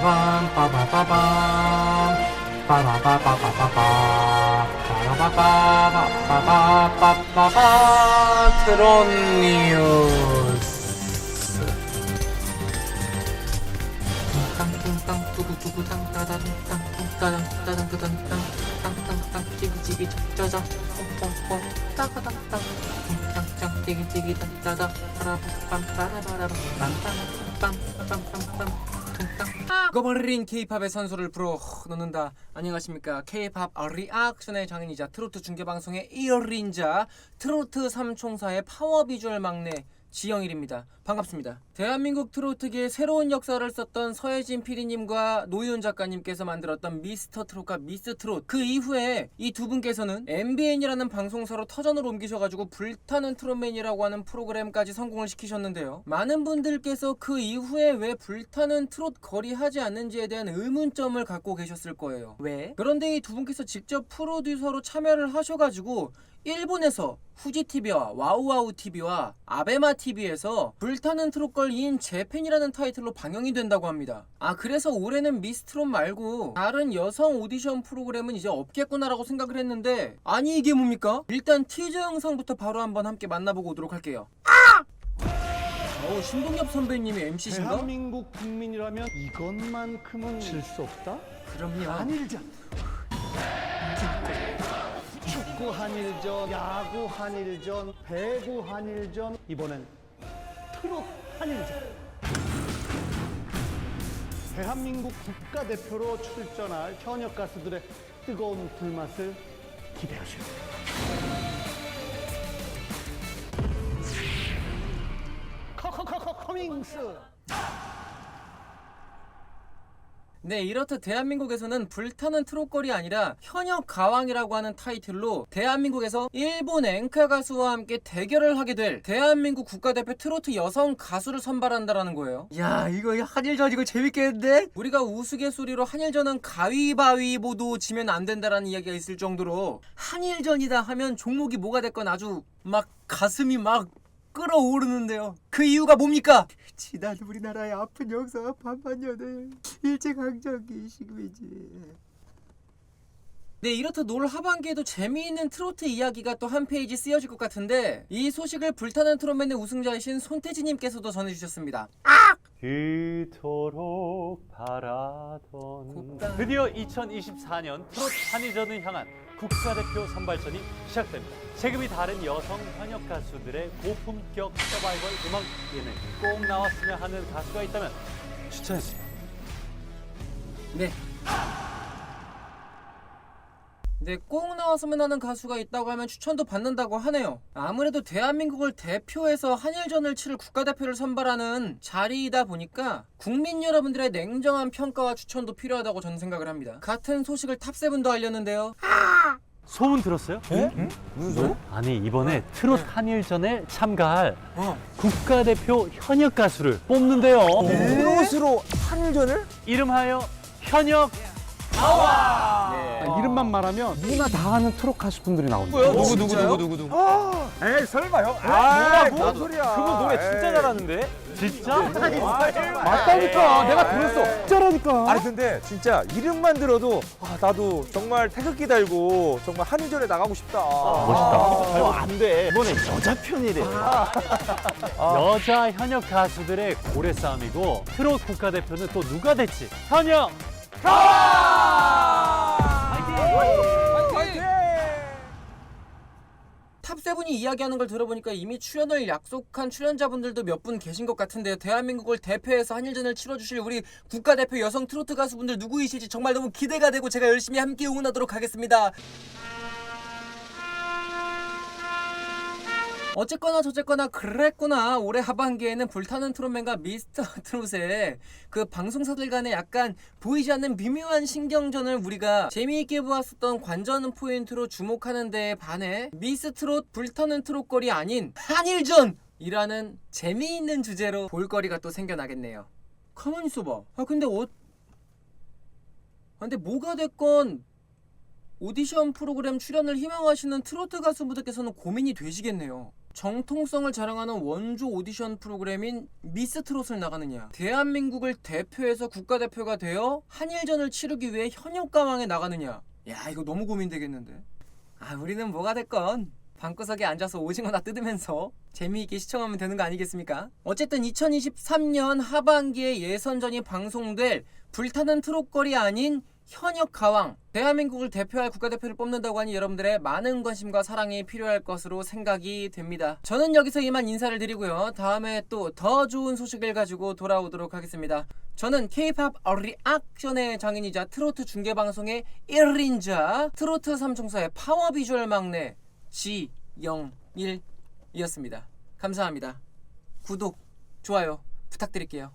빠바바밤 빠바바밤 빠바바바바바바 빠바바바바바바바바 트론 뉴스. 뚱땅뚱땅 두구두구땅 따다둥땅 뚱따당 따당 따당 땅 땅땅땅 찌기찌기 짜자 뽕뽕뽕 따가당땅 뚱땅땅 찌기찌기 따다 빠라밤 빠라바라밤 빰빰빰빰빰빰빰 꺼버린 K-팝의 선수를 불어 넣는다. 안녕하십니까? K-팝 리액션의 장인이자 트로트 중계 방송의 이어린자 트로트 삼총사의 파워 비주얼 막내 지영일입니다. 반갑습니다. 대한민국 트로트계의 새로운 역사를 썼던 서혜진 PD님과 노희훈 작가님께서 만들었던 미스터 트롯과 미스 트롯 그 이후에 이 두 분께서는 MBN이라는 방송사로 터전을 옮기셔가지고 불타는 트롯맨이라고 하는 프로그램까지 성공을 시키셨는데요. 많은 분들께서 그 이후에 왜 불타는 트롯 거리 하지 않는지에 대한 의문점을 갖고 계셨을 거예요. 왜? 그런데 이 두 분께서 직접 프로듀서로 참여를 하셔가지고 일본에서 후지 TV와 와우와우 TV와 아베마 TV에서 불타는 트롯걸 인 재팬이라는 타이틀로 방영이 된다고 합니다. 아 그래서 올해는 미스트롯 말고 다른 여성 오디션 프로그램은 이제 없겠구나라고 생각을 했는데 아니 이게 뭡니까? 일단 티저 영상부터 바로 한번 함께 만나보고 오도록 할게요. 아! 어우 신동엽 선배님이 MC신가? 대한민국 국민이라면 이것만큼은 질 수 없다? 그럼요. 한일전. 축구 한일전, 야구 한일전, 배구 한일전, 이번엔 트롯 한일전. 대한민국 국가대표로 출전할 현역 가수들의 뜨거운 불맛을 기대하시오. 커커커커 커밍스. 네, 이렇듯 대한민국에서는 불타는 트롯걸이 아니라 현역 가왕이라고 하는 타이틀로 대한민국에서 일본 앵커 가수와 함께 대결을 하게 될 대한민국 국가대표 트로트 여성 가수를 선발한다라는 거예요. 야, 이거 한일전 이거 재밌겠는데? 우리가 우스갯소리로 한일전은 가위바위보도 지면 안 된다라는 이야기가 있을 정도로 한일전이다 하면 종목이 뭐가 됐건 아주 막 가슴이 막 끌어오르는데요. 그 이유가 뭡니까? 지난 우리나라의 아픈 역사와 반반년을 일제강점기 시금이지. 네 이렇듯 올 하반기에도 재미있는 트로트 이야기가 또 한 페이지 쓰여질 것 같은데 이 소식을 불타는 트롯맨의 우승자이신 손태진님께서도 전해주셨습니다. 이토록 바라던. 드디어 2024년 트롯 한일전을 향한 국가대표 선발전이 시작됩니다. 체급이 다른 여성 현역 가수들의 고품격 서바이벌 음악 예능 꼭 나왔으면 하는 가수가 있다면 추천해주세요. 네. 네, 꼭 나왔으면 하는 가수가 있다고 하면 추천도 받는다고 하네요. 아무래도 대한민국을 대표해서 한일전을 치를 국가대표를 선발하는 자리이다 보니까 국민 여러분들의 냉정한 평가와 추천도 필요하다고 저는 생각을 합니다. 같은 소식을 탑세븐도 알렸는데요. 소문 들었어요? 무슨 소리? 아니 이번에 트롯 한일전에 참가할 어. 국가대표 현역 가수를 뽑는데요. 트롯으로 한일전을? 이름하여 현역 아, 이름만 말하면 누구나 다 아는 트롯 가수분들이 나옵니다. 누구 누구 누구 누구 누구? 에이 설마요? 아, 뭔 소리야? 그분 노래 진짜 에이. 잘하는데? 진짜? 맞다니까 내가 들었어. 진짜라니까. 아니 근데 진짜 이름만 들어도 아, 나도 정말 태극기 달고 정말 한일전에 나가고 싶다. 멋있다. 안 돼. 이번에 여자 편이래. 여자 현역 가수들의 고래 싸움이고 트롯 국가대표는 또 누가 될지 현역! 탑세븐이 이야기하는 걸 들어보니까 이미 출연을 약속한 출연자분들도 몇 분 계신 것 같은데요. 대한민국을 대표해서 한일전을 치러주실 우리 국가대표 여성 트로트 가수분들 누구이실지 정말 너무 기대가 되고 제가 열심히 함께 응원하도록 하겠습니다. 어쨌거나 저쨌거나 그랬구나. 올해 하반기에는 불타는 트롯맨과 미스터 트롯의 그 방송사들 간의 약간 보이지 않는 미묘한 신경전을 우리가 재미있게 보았었던 관전 포인트로 주목하는 데에 반해 미스 트롯 불타는 트롯거리 아닌 한일전 이라는 재미있는 주제로 볼거리가 또 생겨나겠네요. 가만히 있어봐. 아 근데 어... 아, 근데 뭐가 됐건 오디션 프로그램 출연을 희망하시는 트로트 가수분들께서는 고민이 되시겠네요 정통성을 자랑하는 원조 오디션 프로그램인 미스 트롯을 나가느냐. 대한민국을 대표해서 국가대표가 되어 한일전을 치르기 위해 현역가왕에 나가느냐. 야 이거 너무 고민되겠는데. 아 우리는 뭐가 됐건. 방구석에 앉아서 오징어나 뜯으면서 재미있게 시청하면 되는 거 아니겠습니까? 어쨌든 2023년 하반기에 예선전이 방송될 불타는 트롯거리 아닌 현역 가왕 대한민국을 대표할 국가대표를 뽑는다고 하니 여러분들의 많은 관심과 사랑이 필요할 것으로 생각이 됩니다. 저는 여기서 이만 인사를 드리고요. 다음에 또 더 좋은 소식을 가지고 돌아오도록 하겠습니다. 저는 K-팝 리액션의 장인이자 트로트 중계 방송의 1인자 트로트 삼총사의 파워 비주얼 막내 지영일이었습니다. 감사합니다. 구독, 좋아요 부탁드릴게요.